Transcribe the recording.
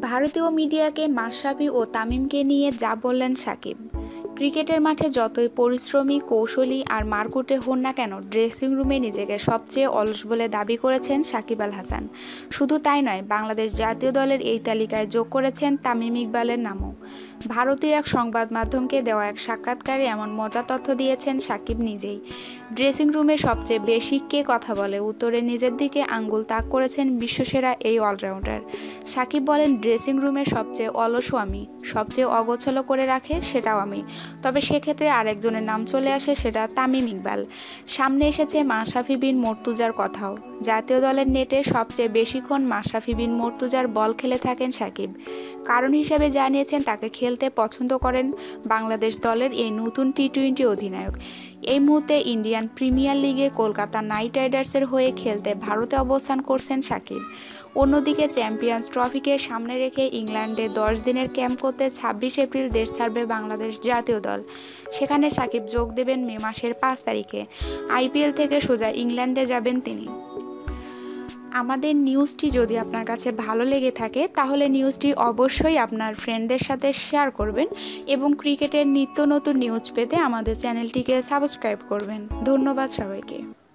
ভারতীয় মিডিয়াকে মাশরাফি ও তামিমকে নিয়ে যা বললেন সাকিব। ক্রিকেটের মাঠে যতই পরিশ্রমী, কৌশলী আর মারকুটে হন না কেন ড্রেসিং রুমে নিজেকে সবচেয়ে অলস বলে দাবি করেছেন সাকিব আল হাসান। শুধু তাই নয়, বাংলাদেশ জাতীয় দলের এই তালিকায় যোগ করেছেন তামিম ইকবালের নামও। ভারতীয় এক সংবাদ মাধ্যমকে দেওয়া এক সাক্ষাৎকারে এমন মজা তথ্য দিয়েছেন সাকিব নিজেই। ড্রেসিং রুমে সবচেয়ে বেশি কে কথা বলে, উত্তরে নিজের দিকে আঙ্গুল তাক করেছেন বিশ্বসেরা এই অলরাউন্ডার সাকিব বলেন ড্রেসিং রুমে সবচেয়ে অলসও আমি, সবচেয়ে অগোছলো করে রাখে সেটাও আমি। তবে সেক্ষেত্রে আরেকজনের নাম চলে আসে সেটা তামিম ইকবাল। সামনে এসেছে মাশরাফি বিন মর্তুজার কথাও। জাতীয় দলের নেটে সবচেয়ে বেশিক্ষণ মাশরাফি বিন মর্তুজার বল খেলে থাকেন সাকিব। কারণ হিসেবে জানিয়েছেন তাকে খেলতে পছন্দ করেন বাংলাদেশ দলের এই নতুন টি টোয়েন্টি অধিনায়ক। এই মুহূর্তে ইন্ডিয়ান প্রিমিয়ার লিগে কলকাতা নাইট রাইডার্সের হয়ে খেলতে ভারতে অবস্থান করছেন সাকিব অন্যদিকে চ্যাম্পিয়ন্স ট্রফিকে সামনে রেখে ইংল্যান্ডে দশ দিনের ক্যাম্প করতে ছাব্বিশ এপ্রিল দেশ ছাড়বে বাংলাদেশ জাতীয় দল। সেখানে সাকিব যোগ দেবেন মে মাসের পাঁচ তারিখে। আইপিএল থেকে সোজা ইংল্যান্ডে যাবেন তিনি। আমাদের নিউজটি যদি আপনার কাছে ভালো লেগে থাকে, তাহলে নিউজটি অবশ্যই আপনার ফ্রেন্ডদের সাথে শেয়ার করবেন এবং ক্রিকেটের নিত্য নতুন নিউজ পেতে আমাদের চ্যানেলটিকে সাবস্ক্রাইব করবেন। ধন্যবাদ সবাইকে।